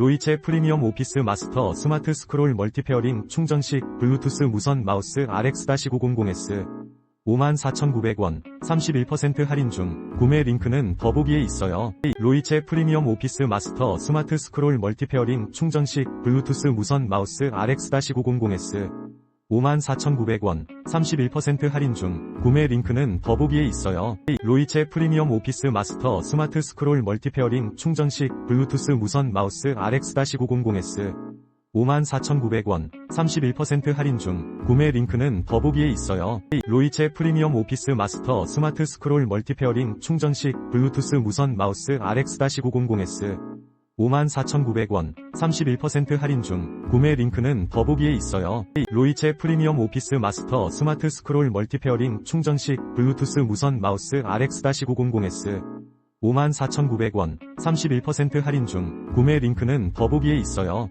로이체 프리미엄 오피스 마스터 스마트 스크롤 멀티페어링 충전식 블루투스 무선 마우스 RX-900S 54,900원 31% 할인 중 구매 링크는 더보기에 있어요. 로이체 프리미엄 오피스 마스터 스마트 스크롤 멀티페어링 충전식 블루투스 무선 마우스 RX-900S 54,900원 31% 할인 중 구매 링크는 더보기에 있어요. 로이체 프리미엄 오피스 마스터 스마트 스크롤 멀티페어링 충전식 블루투스 무선 마우스 RX-900S 54,900원 31% 할인 중 구매 링크는 더보기에 있어요. 로이체 프리미엄 오피스 마스터 스마트 스크롤 멀티페어링 충전식 블루투스 무선 마우스 RX-900S 54,900원 31% 할인 중 구매 링크는 더보기에 있어요. 로이체 프리미엄 오피스 마스터 스마트 스크롤 멀티페어링 충전식 블루투스 무선 마우스 RX-900S 54,900원 31% 할인 중 구매 링크는 더보기에 있어요.